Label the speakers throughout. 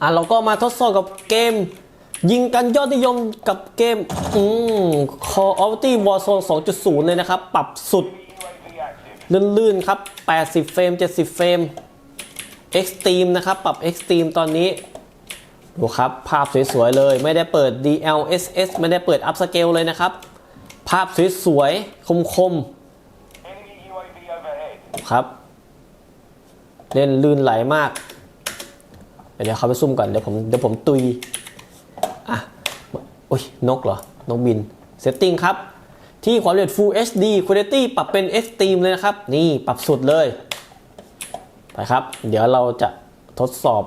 Speaker 1: อะเราก็มาทดสอบกับเกม ยิงกันยอดนิยมกับเกมอืม Call of Duty Warzone 2.0 เลยนะครับ ปรับสุด ลื่นๆครับ 80 เฟรม 70 เฟรม Extreme นะครับ ปรับ Extreme ตอนนี้ ดูครับ ภาพสวยๆเลย ไม่ได้เปิด DLSS ไม่ได้เปิด Upscale เลยนะครับ ภาพสวยๆ คมๆ ครับ เล่นลื่นไหลมาก เดี๋ยวเขาไปซุ่มก่อนเดี๋ยวผมเดี๋ยวผมตุยอะโอ้ยนกเหรอนกบิน Setting ครับ ที่ความละเอียด Full HD Quality ปรับเป็น Extreme เลยนะครับ นี่ปรับสุดเลยไปครับ เดี๋ยวเราจะทดสอบ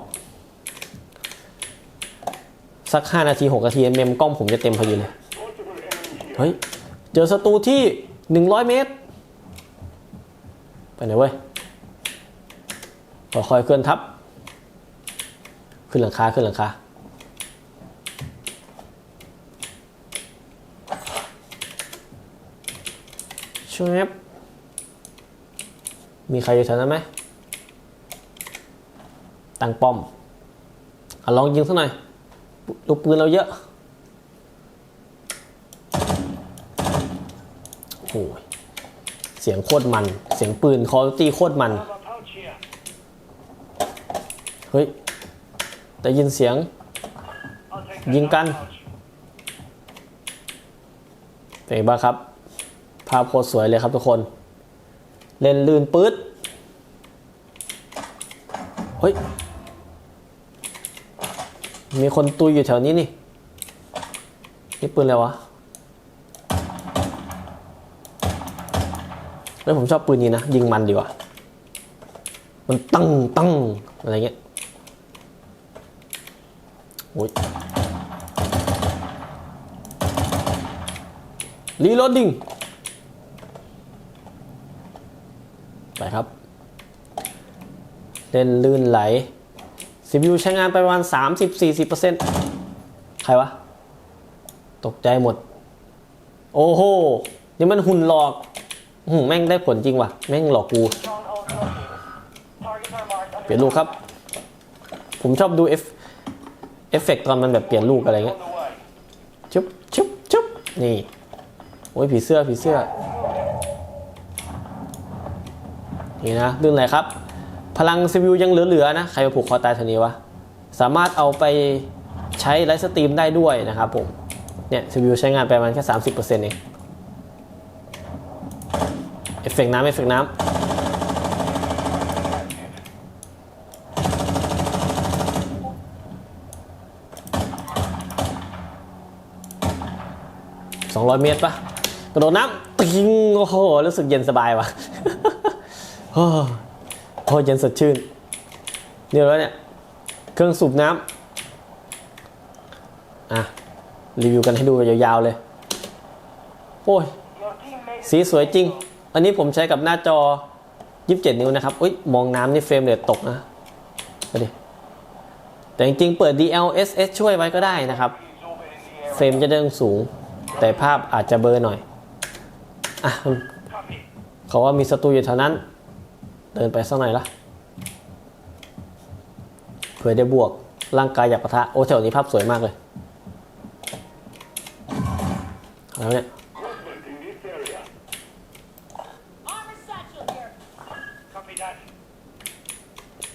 Speaker 1: สัก 5 นาที 6 นาทีเมมกล้องผมจะเต็มพอดีเลย เฮ้ย เจอศัตรูที่ 100 เมตร ไปไหนเว้ยค่อยๆเคลื่อนทับ ขึ้นหลังคาขึ้นหลังคาช่วยบมีใครอยู่แถวนั้นไหมตั้งป้อมอลองยิงสักหน่อยลูกปืนเราเยอะโอ้โหเสียงโคตรมัน เสียงปืนคอร์ตีโคตรมัน เฮ้ย ได้ยินเสียง ยิงกัน เป็นไงบ้างครับ ภาพโคตรสวยเลยครับทุกคน เล่นลื่นปื๊ดเฮ้ย มีคนตุยอยู่แถวนี้นี่ นี่ปืนอะไรวะเฮ้ยผมชอบปืนนี้นะ ยิงมันดีกว่า มันตั้งตั้งอะไรเงี้ย รีโหลดดิ้งไปครับ เล่นลื่นไหล CPU ใช้งานไปประมาณ 30-40%ใครวะ ตกใจหมด โอ้โห นี่มันหุ่นหลอกหือแม่งได้ผลจริงว่ะ แม่งหลอกกู เปลี่ยนลูกครับ ผมชอบดูเอฟ เอฟเฟกตอนมันแบบเปลี่ยนลูกอะไรเงี้ยชุบชุบชุบนี่ โอ้ยผีเสื้อผีเสื้อ นี่นะเรื่องอะไรครับ พลังซีวิวยังเหลือๆนะ ใครมาผูกคอตายท่านี้วะ สามารถเอาไปใช้ไลฟ์สตรีมได้ด้วยนะครับผม เนี่ยซีวิวใช้งานไปมาณแค่ 30%เอง เอฟเฟกต์น้ำเอฟเฟกต์น้ำ 200 เมตรปะกระโดดน้ำติงโอ้โหรู้สึกเย็นสบายว่ะโอ้โหโอ้เย็นสดชื่นเนี่แล้วเนี่ยเครื่องสูบน้ำอะรีวิวกันให้ดูยาวๆเลย โอ้ย สีสวยจริง อันนี้ผมใช้กับหน้าจอ 27 นิ้วนะครับอุ้ยมองน้ำนี่เฟรมเรทตกนะไปดิแต่จริงๆเปิด DLSS ช่วยไว้ก็ได้นะครับ เฟรมจะเด้งสูง แต่ภาพอาจจะเบลอหน่อยอะเขาว่ามีศัตรูอยู่แถวนั้น เดินไปสักหน่อยละเผื่อได้บวกร่างกายอยากปะทะโอ้แถวนี้ภาพสวยมากเลยแล้วเนี่ย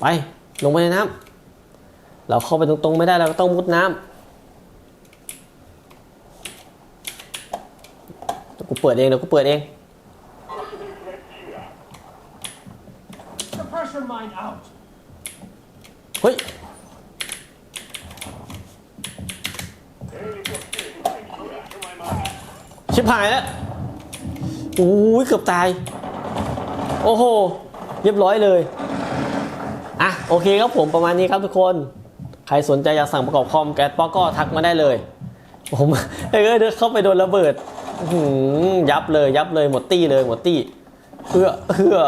Speaker 1: ไป ลงไปในน้ำเราเข้าไปตรงๆไม่ได้เราก็ต้องมุดน้ำเดี๋ยว กูเปิดเองเดี๋ยวกูเปิดเอง
Speaker 2: Suppressor mine out.
Speaker 1: เฮ้ย ชิบหายแล้วโอ้ยเกือบตาย โอ้โห เรียบร้อยเลย อะ โอเคครับผมประมาณนี้ครับทุกคน ใครสนใจอยากสั่งประกอบคอมแก๊สป๊อกก็ทักมาได้เลย ผมเออเดินเข้าไปโดนระเบิดอื้อหือ ยับเลยยับเลยหมดตี้เลยหมดตี้เอื้อเอื้อ